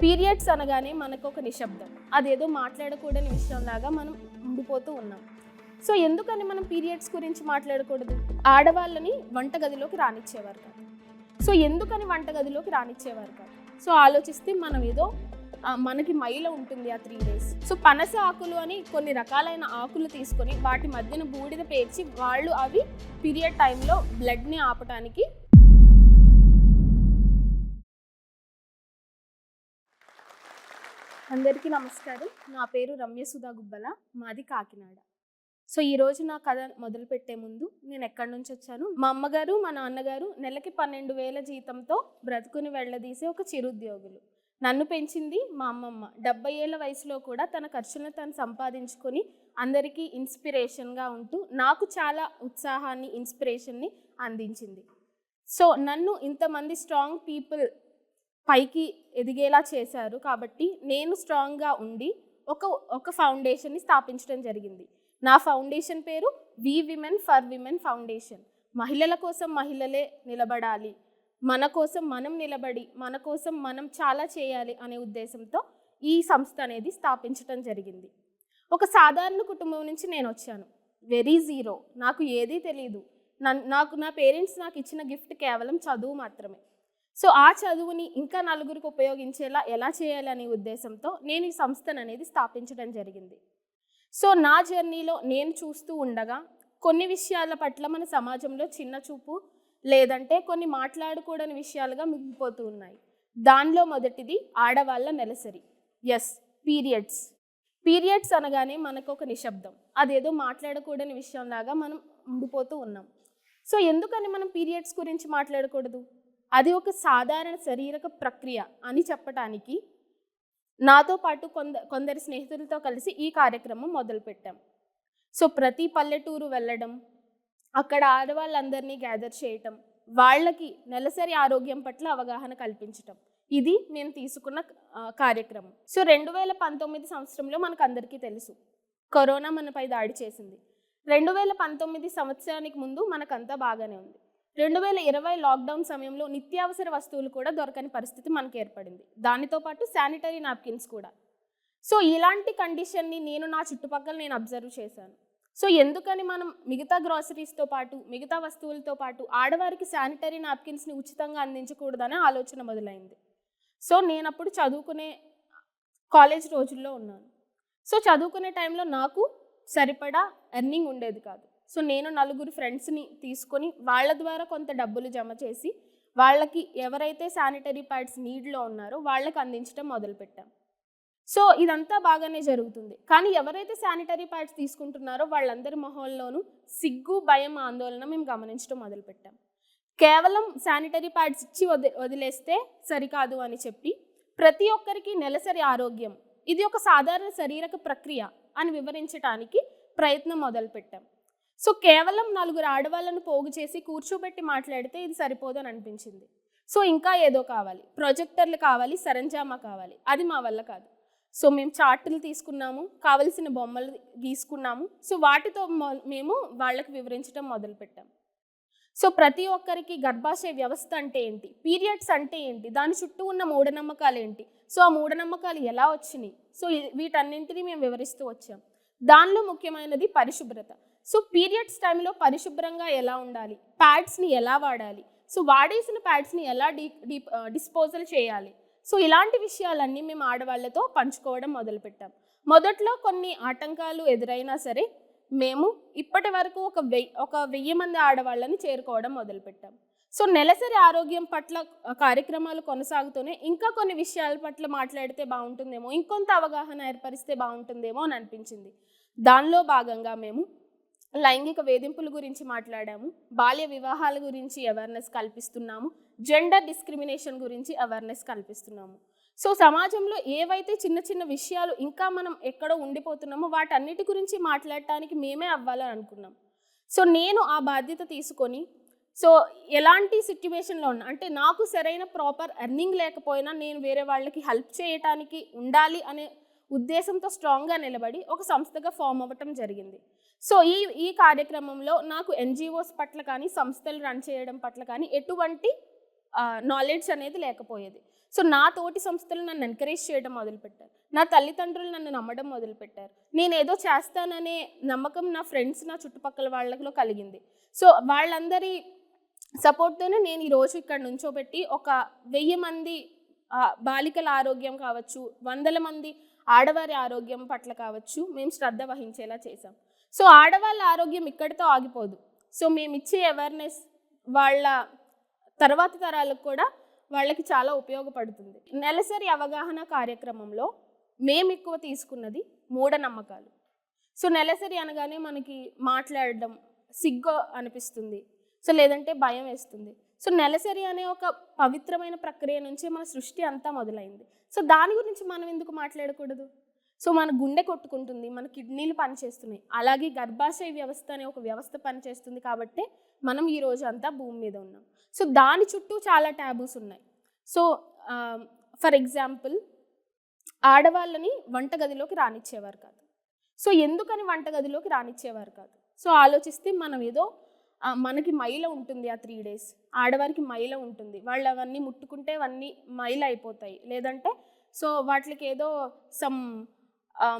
Periods అనగానే మనకు ఒక నిశ్శబ్దం. అదేదో మాట్లాడకూడని విషయంలాగా మనం ఉండిపోతూ ఉన్నాం. సో ఎందుకని మనం పీరియడ్స్ గురించి మాట్లాడకూడదు? ఆడవాళ్ళని వంటగదిలోకి రానిచ్చేవారు కాదు. సో ఎందుకని వంటగదిలోకి రానిచ్చేవారు కాదు? సో ఆలోచిస్తే మనం ఏదో మనకి మైల ఉంటుంది ఆ త్రీ డేస్. సో పనస ఆకులు అని కొన్ని రకాలైన ఆకులు తీసుకొని వాటి మధ్యన బూడిద పేర్చి వాళ్ళు అవి పీరియడ్ టైంలో బ్లడ్ని ఆపటానికి అందరికీ నమస్కారం. నా పేరు రమ్య సుధా గుబ్బల మాది కాకినాడ. సో ఈరోజు నా కథ మొదలు పెట్టే ముందు నేను ఎక్కడి నుంచి వచ్చాను? మా అమ్మగారు మా నాన్నగారు నెలకి పన్నెండు వేల జీతంతో బ్రతుకుని వెళ్ళదీసే ఒక చిరుద్యోగులు. నన్ను పెంచింది మా అమ్మమ్మ. డెబ్బై ఏళ్ళ వయసులో కూడా తన ఖర్చులను తను సంపాదించుకొని అందరికీ ఇన్స్పిరేషన్గా ఉంటూ నాకు చాలా ఉత్సాహాన్ని ఇన్స్పిరేషన్ని అందించింది. సో నన్ను ఇంతమంది స్ట్రాంగ్ పీపుల్ పైకి ఎదిగేలా చేశారు. కాబట్టి నేను స్ట్రాంగ్గా ఉండి ఒక ఒక ఫౌండేషన్ని స్థాపించడం జరిగింది. నా ఫౌండేషన్ పేరు we women for women foundation. మహిళల కోసం మహిళలే నిలబడాలి. మన కోసం మనం నిలబడి మన కోసం మనం చాలా చేయాలి అనే ఉద్దేశంతో ఈ సంస్థ అనేది స్థాపించడం జరిగింది. ఒక సాధారణ కుటుంబం నుంచి నేను వచ్చాను. Very zero. నాకు ఏదీ తెలియదు నన్ నాకు నా పేరెంట్స్ నాకు ఇచ్చిన గిఫ్ట్ కేవలం చదువు మాత్రమే. సో ఆ చదువుని ఇంకా నలుగురికి ఉపయోగించేలా ఎలా చేయాలి అనే ఉద్దేశంతో నేను ఈ సంస్థను అనేది స్థాపించడం జరిగింది. సో నా జర్నీలో నేను చూస్తూ ఉండగా కొన్ని విషయాల పట్ల మన సమాజంలో చిన్న చూపు లేదంటే కొన్ని మాట్లాడకూడని విషయాలుగా మిగిలిపోతూ ఉన్నాయి. దానిలో మొదటిది ఆడవాళ్ళ నెలసరి. ఎస్ పీరియడ్స్ పీరియడ్స్ అనగానే మనకు ఒక నిశ్శబ్దం. అదేదో మాట్లాడకూడని విషయంలాగా మనం ఉండిపోతూ ఉన్నాం. సో ఎందుకని మనం పీరియడ్స్ గురించి మాట్లాడకూడదు? అది ఒక సాధారణ శారీరక ప్రక్రియ అని చెప్పటానికి నాతో పాటు కొంద కొందరి స్నేహితులతో కలిసి ఈ కార్యక్రమం మొదలుపెట్టాం. సో ప్రతి పల్లెటూరు వెళ్ళడం అక్కడ ఆడవాళ్ళందరినీ గ్యాదర్ చేయటం వాళ్ళకి నెలసరి ఆరోగ్యం పట్ల అవగాహన కల్పించటం ఇది నేను తీసుకున్న కార్యక్రమం. సో రెండు వేల పంతొమ్మిది సంవత్సరంలో మనకు అందరికీ తెలుసు కరోనా మనపై దాడి చేసింది. రెండు వేల పంతొమ్మిది సంవత్సరానికి ముందు మనకంతా బాగానే ఉంది. రెండు వేల ఇరవై లాక్డౌన్ సమయంలో నిత్యావసర వస్తువులు కూడా దొరకని పరిస్థితి మనకు ఏర్పడింది. దానితో పాటు శానిటరీ నాప్కిన్స్ కూడా. సో ఇలాంటి కండిషన్ని నేను నా చుట్టుపక్కల నేను అబ్జర్వ్ చేశాను. సో ఎందుకని మనం మిగతా గ్రాసరీస్తో పాటు మిగతా వస్తువులతో పాటు ఆడవారికి శానిటరీ నాప్కిన్స్ని ఉచితంగా అందించకూడదనే ఆలోచన మొదలైంది. సో నేను అప్పుడు చదువుకునే కాలేజ్ రోజుల్లో ఉన్నాను. సో చదువుకునే టైంలో నాకు సరిపడా ఎర్నింగ్ ఉండేది కాదు. సో నేను నలుగురు ఫ్రెండ్స్ని తీసుకొని వాళ్ళ ద్వారా కొంత డబ్బులు జమ చేసి వాళ్ళకి ఎవరైతే శానిటరీ ప్యాడ్స్ నీడ్లో ఉన్నారో వాళ్ళకి అందించడం మొదలుపెట్టాం. సో ఇదంతా బాగానే జరుగుతుంది. కానీ ఎవరైతే శానిటరీ ప్యాడ్స్ తీసుకుంటున్నారో వాళ్ళందరి మొహంలోనూ సిగ్గు భయం ఆందోళన మేము గమనించడం మొదలుపెట్టాం. కేవలం శానిటరీ ప్యాడ్స్ ఇచ్చి వది వదిలేస్తే సరికాదు అని చెప్పి ప్రతి ఒక్కరికి నెలసరి ఆరోగ్యం ఇది ఒక సాధారణ శారీరక ప్రక్రియ అని వివరించడానికి ప్రయత్నం మొదలుపెట్టాం. సో కేవలం నలుగురు ఆడవాళ్ళను పోగు చేసి కూర్చోబెట్టి మాట్లాడితే ఇది సరిపోదని అనిపించింది సో ఇంకా ఏదో కావాలి. ప్రొజెక్టర్లు కావాలి సరంజామా కావాలి. అది మా వల్ల కాదు. సో మేము చార్టులు తీసుకున్నాము కావలసిన బొమ్మలు గీసుకున్నాము. సో వాటితో మేము వాళ్ళకి వివరించడం మొదలుపెట్టాం. సో ప్రతి ఒక్కరికి గర్భాశయ వ్యవస్థ అంటే ఏంటి? పీరియడ్స్ అంటే ఏంటి? దాని చుట్టూ ఉన్న మూఢనమ్మకాలు ఏంటి? సో ఆ మూఢనమ్మకాలు ఎలా వచ్చినాయి? సో వీటన్నింటినీ మేము వివరిస్తూ వచ్చాం. దానిలో ముఖ్యమైనది పరిశుభ్రత. సో పీరియడ్స్ టైంలో పరిశుభ్రంగా ఎలా ఉండాలి? ప్యాడ్స్ని ఎలా వాడాలి? సో వాడేసిన ప్యాడ్స్ని ఎలా డీ డీ డిస్పోజల్ చేయాలి? సో ఇలాంటి విషయాలన్నీ మేము ఆడవాళ్ళతో పంచుకోవడం మొదలుపెట్టాం. మొదట్లో కొన్ని ఆటంకాలు ఎదురైనా సరే మేము ఇప్పటి వరకు ఒక వెయ్యి ఒక వెయ్యి మంది ఆడవాళ్ళని చేరుకోవడం మొదలుపెట్టాం. సో నెలసరి ఆరోగ్యం పట్ల కార్యక్రమాలు కొనసాగుతూనే ఇంకా కొన్ని విషయాల పట్ల మాట్లాడితే బాగుంటుందేమో ఇంకొంత అవగాహన ఏర్పరిస్తే బాగుంటుందేమో అని అనిపించింది. దానిలో భాగంగా మేము లైంగిక వేధింపుల గురించి మాట్లాడాము బాల్య వివాహాల గురించి అవేర్నెస్ కల్పిస్తున్నాము జెండర్ డిస్క్రిమినేషన్ గురించి అవేర్నెస్ కల్పిస్తున్నాము. సో సమాజంలో ఏవైతే చిన్న చిన్న విషయాలు ఇంకా మనం ఎక్కడో ఉండిపోతున్నామో వాటన్నిటి గురించి మాట్లాడటానికి మేమే అవ్వాలని అనుకున్నాం. సో నేను ఆ బాధ్యత తీసుకొని సో ఎలాంటి సిట్యువేషన్లో ఉన్నా అంటే నాకు సరైన ప్రాపర్ ఎర్నింగ్ లేకపోయినా నేను వేరే వాళ్ళకి హెల్ప్ చేయటానికి ఉండాలి అనే ఉద్దేశంతో స్ట్రాంగ్గా నిలబడి ఒక సంస్థగా ఫామ్ అవ్వటం జరిగింది. సో ఈ ఈ కార్యక్రమంలో నాకు ఎన్జిఓస్ పట్ల కానీ సంస్థలు రన్ చేయడం పట్ల కానీ ఎటువంటి నాలెడ్జ్ అనేది లేకపోయేది. సో నా తోటి సంస్థలు నన్ను ఎంకరేజ్ చేయడం మొదలుపెట్టారు. నా తల్లిదండ్రులు నన్ను నమ్మడం మొదలుపెట్టారు. నేను ఏదో చేస్తాననే నమ్మకం నా ఫ్రెండ్స్ నా చుట్టుపక్కల వాళ్ళలో కలిగింది. సో వాళ్ళందరి సపోర్ట్తోనే నేను ఈరోజు ఇక్కడ నుంచోబెట్టి ఒక వెయ్యి మంది బాలికల ఆరోగ్యం కావచ్చు వందల మంది ఆడవారి ఆరోగ్యం పట్ల కావచ్చు మేము శ్రద్ధ వహించేలా చేసాం సో ఆడవాళ్ళ ఆరోగ్యం ఇక్కడితో ఆగిపోదు. సో మేము ఇచ్చే అవేర్నెస్ వాళ్ళ తర్వాత తరాలకు కూడా వాళ్ళకి చాలా ఉపయోగపడుతుంది. నెలసరి అవగాహన కార్యక్రమంలో మేము ఎక్కువ తీసుకున్నది మూఢనమ్మకాలు. సో నెలసరి అనగానే మనకి మాట్లాడడం సిగ్గు అనిపిస్తుంది. సో లేదంటే భయం వేస్తుంది. సో నెలసరి అనే ఒక పవిత్రమైన ప్రక్రియ నుంచి మన సృష్టి అంతా మొదలైంది. సో దాని గురించి మనం ఎందుకు మాట్లాడకూడదు? సో మన గుండె కొట్టుకుంటుంది మన కిడ్నీలు పనిచేస్తున్నాయి. అలాగే గర్భాశయ వ్యవస్థ అనే ఒక వ్యవస్థ పనిచేస్తుంది కాబట్టి మనం ఈ రోజు అంతా భూమి మీద ఉన్నాం. సో దాని చుట్టూ చాలా ట్యాబూస్ ఉన్నాయి. సో ఫర్ ఎగ్జాంపుల్ ఆడవాళ్ళని వంటగదిలోకి రానిచ్చేవారు కాదు. సో ఎందుకని వంటగదిలోకి రానిచ్చేవారు కాదు? సో ఆలోచిస్తే మనం ఏదో మనకి మైల ఉంటుంది ఆ త్రీ డేస్ ఆడవారికి మైల ఉంటుంది. వాళ్ళు అవన్నీ ముట్టుకుంటే అవన్నీ మైల అయిపోతాయి. లేదంటే సో వాటికి ఏదో సమ్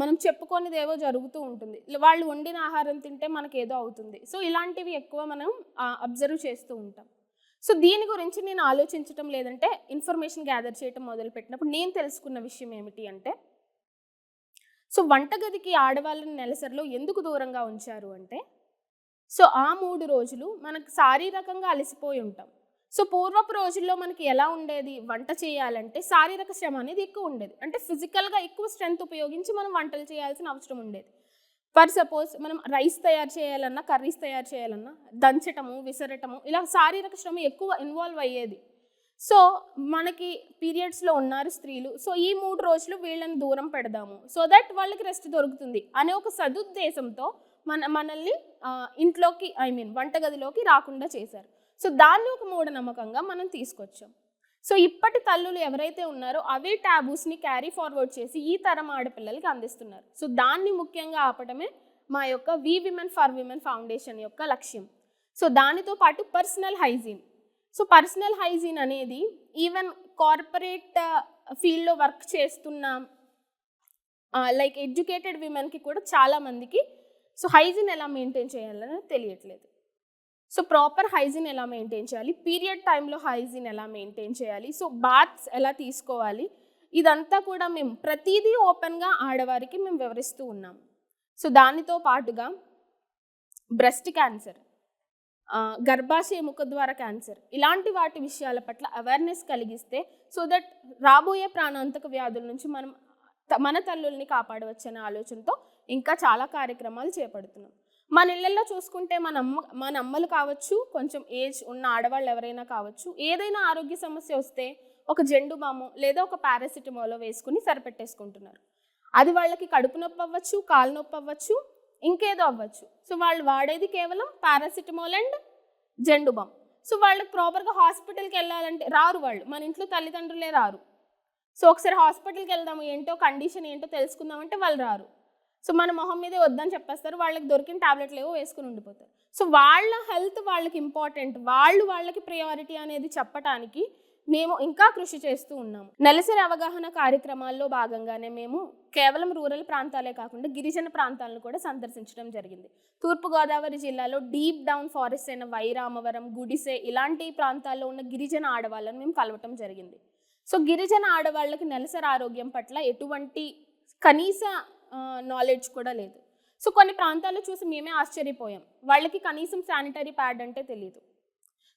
మనం చెప్పుకోనిది ఏవో జరుగుతూ ఉంటుంది. వాళ్ళు వండిన ఆహారం తింటే మనకి ఏదో అవుతుంది. సో ఇలాంటివి ఎక్కువ మనం అబ్జర్వ్ చేస్తూ ఉంటాం. సో దీని గురించి నేను ఆలోచించటం లేదంటే ఇన్ఫర్మేషన్ గ్యాదర్ చేయటం మొదలుపెట్టినప్పుడు నేను తెలుసుకున్న విషయం ఏమిటి అంటే సో వంటగదికి ఆడవాళ్ళని నెలసరిలో ఎందుకు దూరంగా ఉంచారు అంటే సో ఆ మూడు రోజులు మనకు శారీరకంగా అలసిపోయి ఉంటాం. సో పూర్వపు రోజుల్లో మనకి ఎలా ఉండేది? వంట చేయాలంటే శారీరక శ్రమ అనేది ఎక్కువ ఉండేది. అంటే ఫిజికల్గా ఎక్కువ స్ట్రెంగ్త్ ఉపయోగించి మనం వంటలు చేయాల్సిన అవసరం ఉండేది. ఫర్ సపోజ్ మనం రైస్ తయారు చేయాలన్నా కర్రీస్ తయారు చేయాలన్నా దంచటము విసరటము ఇలా శారీరక శ్రమ ఎక్కువ ఇన్వాల్వ్ అయ్యేది. సో మనకి పీరియడ్స్లో ఉన్నారు స్త్రీలు. సో ఈ మూడు రోజులు వీళ్ళని దూరం పెడదాము. సో దట్ వాళ్ళకి రెస్ట్ దొరుకుతుంది అనే ఒక సదుద్దేశంతో మన మనల్ని ఇంట్లోకి ఐ మీన్ వంటగదిలోకి రాకుండా చేశారు. సో దాన్ని ఒక మూఢనమ్మకంగా మనం తీసుకొచ్చాం. సో ఇప్పటి తల్లులు ఎవరైతే ఉన్నారో అవే ట్యాబూస్ని క్యారీ ఫార్వర్డ్ చేసి ఈ తరం ఆడపిల్లలకి అందిస్తున్నారు. సో దాన్ని ముఖ్యంగా ఆపటమే మా యొక్క we women for women foundation యొక్క లక్ష్యం. సో దానితో పాటు personal hygiene. So personal hygiene అనేది ఈవెన్ కార్పొరేట్ ఫీల్డ్లో వర్క్ చేస్తున్న లైక్ ఎడ్యుకేటెడ్ విమెన్కి కూడా చాలామందికి సో హైజీన్ ఎలా మెయింటైన్ చేయాలని తెలియట్లేదు. సో ప్రాపర్ హైజీన్ ఎలా మెయింటైన్ చేయాలి? పీరియడ్ టైంలో హైజీన్ ఎలా మెయింటైన్ చేయాలి? సో బాత్స్ ఎలా తీసుకోవాలి? ఇదంతా కూడా మేము ప్రతిదీ ఓపెన్గా ఆడవారికి మేము వివరిస్తూ ఉన్నాం. సో దానితో పాటుగా బ్రెస్ట్ క్యాన్సర్ గర్భాశయ ముఖద్వార క్యాన్సర్ ఇలాంటి వాటి విషయాల పట్ల అవేర్నెస్ కలిగిస్తే సో దట్ రాబోయే ప్రాణాంతక వ్యాధుల నుంచి మనం మన తల్లుల్ని కాపాడవచ్చనే ఆలోచనతో ఇంకా చాలా కార్యక్రమాలు చేపడుతున్నాం. మన ఇళ్ళల్లో చూసుకుంటే మన అమ్మ మన అమ్మలు కావచ్చు కొంచెం ఏజ్ ఉన్న ఆడవాళ్ళు ఎవరైనా కావచ్చు ఏదైనా ఆరోగ్య సమస్య వస్తే ఒక జెండు బాము లేదా ఒక పారాసిటమాలో వేసుకుని సరిపెట్టేసుకుంటున్నారు. అది వాళ్ళకి కడుపు నొప్పి అవ్వచ్చు కాలు నొప్పి అవ్వచ్చు ఇంకేదో అవ్వచ్చు. సో వాళ్ళు వాడేది కేవలం paracetamol and Zandu balm. So వాళ్ళకి ప్రాపర్గా హాస్పిటల్కి వెళ్ళాలంటే రారు వాళ్ళు. మన ఇంట్లో తల్లిదండ్రులే రారు. సో ఒకసారి హాస్పిటల్కి వెళ్దాము ఏంటో కండిషన్ ఏంటో తెలుసుకుందామంటే వాళ్ళు రారు. సో మన మొహం మీదే వద్దని చెప్పేస్తారు. వాళ్ళకి దొరికిన టాబ్లెట్లు ఏవో వేసుకుని ఉండిపోతారు. సో వాళ్ళ హెల్త్ వాళ్ళకి ఇంపార్టెంట్ వాళ్ళు వాళ్ళకి ప్రయారిటీ అనేది చెప్పటానికి మేము ఇంకా కృషి చేస్తూ ఉన్నాము నెలసరి అవగాహన కార్యక్రమాల్లో భాగంగానే మేము కేవలం రూరల్ ప్రాంతాలే కాకుండా గిరిజన ప్రాంతాలను కూడా సందర్శించడం జరిగింది. తూర్పుగోదావరి జిల్లాలో డీప్ డౌన్ ఫారెస్ట్ అయిన వైరామవరం గుడిసె ఇలాంటి ప్రాంతాల్లో ఉన్న గిరిజన ఆడవాళ్ళని మేము కలవటం జరిగింది. సో గిరిజన ఆడవాళ్ళకి నెలసరి ఆరోగ్యం పట్ల ఎటువంటి కనీస నాలెడ్జ్ కూడా లేదు. సో కొన్ని ప్రాంతాల్లో చూసి మేమే ఆశ్చర్యపోయాం. వాళ్ళకి కనీసం శానిటరీ ప్యాడ్ అంటే తెలియదు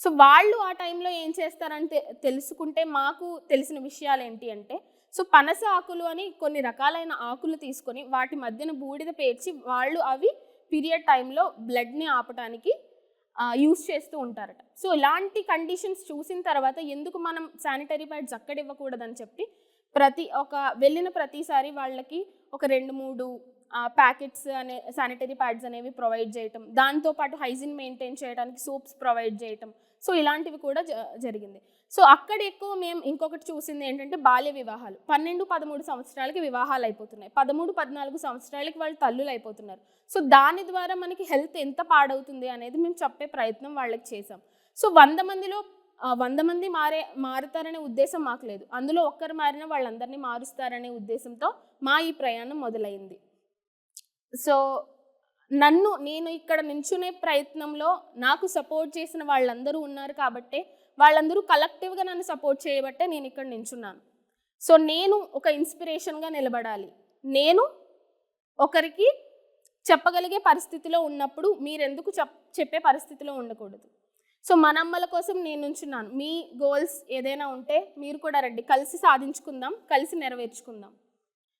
సో వాళ్ళు ఆ టైంలో ఏం చేస్తారంటే తెలుసుకుంటే మాకు తెలిసిన విషయాలు ఏంటి అంటే సో పనస ఆకులు అని కొన్ని రకాలైన ఆకులు తీసుకొని వాటి మధ్యన బూడిద పేర్చి వాళ్ళు అవి పీరియడ్ టైంలో బ్లడ్ని ఆపటానికి యూస్ చేస్తూ ఉంటారట. సో ఇలాంటి కండిషన్స్ చూసిన తర్వాత ఎందుకు మనం శానిటరీ ప్యాడ్స్ అక్కడ ఇవ్వకూడదని చెప్పి ప్రతి ఒక వెళ్ళిన ప్రతిసారి వాళ్ళకి ఒక రెండు మూడు ప్యాకెట్స్ అనే శానిటరీ ప్యాడ్స్ అనేవి ప్రొవైడ్ చేయటం. దాంతోపాటు హైజీన్ మెయింటైన్ చేయడానికి సోప్స్ ప్రొవైడ్ చేయటం. సో ఇలాంటివి కూడా జ- జరిగింది. సో అక్కడ ఎక్కువ మేము ఇంకొకటి చూసింది ఏంటంటే బాల్య వివాహాలు. పన్నెండు పదమూడు సంవత్సరాలకి వివాహాలు అయిపోతున్నాయి. పదమూడు పద్నాలుగు సంవత్సరాలకి వాళ్ళు తల్లులు అయిపోతున్నారు. సో దాని ద్వారా మనకి హెల్త్ ఎంత పాడవుతుంది అనేది మేము చెప్పే ప్రయత్నం వాళ్ళకి చేసాం సో వంద మందిలో వంద మంది మారే మారుతారనే ఉద్దేశం మాకు లేదు అందులో ఒక్కరు మారిన వాళ్ళందరినీ మారుస్తారనే ఉద్దేశంతో మా ఈ ప్రయాణం మొదలైంది. సో నన్ను నేను ఇక్కడ నించునే ప్రయత్నంలో నాకు సపోర్ట్ చేసిన వాళ్ళందరూ ఉన్నారు కాబట్టే వాళ్ళందరూ కలెక్టివ్గా నన్ను సపోర్ట్ చేయబట్టే నేను ఇక్కడ నించున్నాను. సో నేను ఒక ఇన్స్పిరేషన్గా నిలబడాలి. నేను ఒకరికి చెప్పగలిగే పరిస్థితిలో ఉన్నప్పుడు మీరెందుకు చెప్ చెప్పే పరిస్థితిలో ఉండకూడదు. సో మన అమ్మల కోసం నేను ఉంచున్నాను మీ గోల్స్ ఏదైనా ఉంటే మీరు కూడా రండి. కలిసి సాధించుకుందాం కలిసి నెరవేర్చుకుందాం.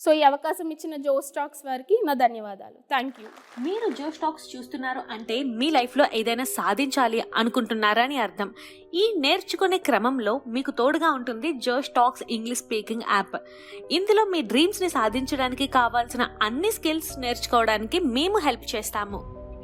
సో ఈ అవకాశం ఇచ్చిన జో స్టాక్స్ వారికి నా ధన్యవాదాలు. Thank you. మీరు జో స్టాక్స్ చూస్తున్నారు అంటే మీ లైఫ్లో ఏదైనా సాధించాలి అనుకుంటున్నారని అర్థం. ఈ నేర్చుకునే క్రమంలో మీకు తోడుగా ఉంటుంది Josh Talks English speaking app. ఇందులో మీ డ్రీమ్స్ని సాధించడానికి కావాల్సిన అన్ని స్కిల్స్ నేర్చుకోవడానికి మేము హెల్ప్ చేస్తాము.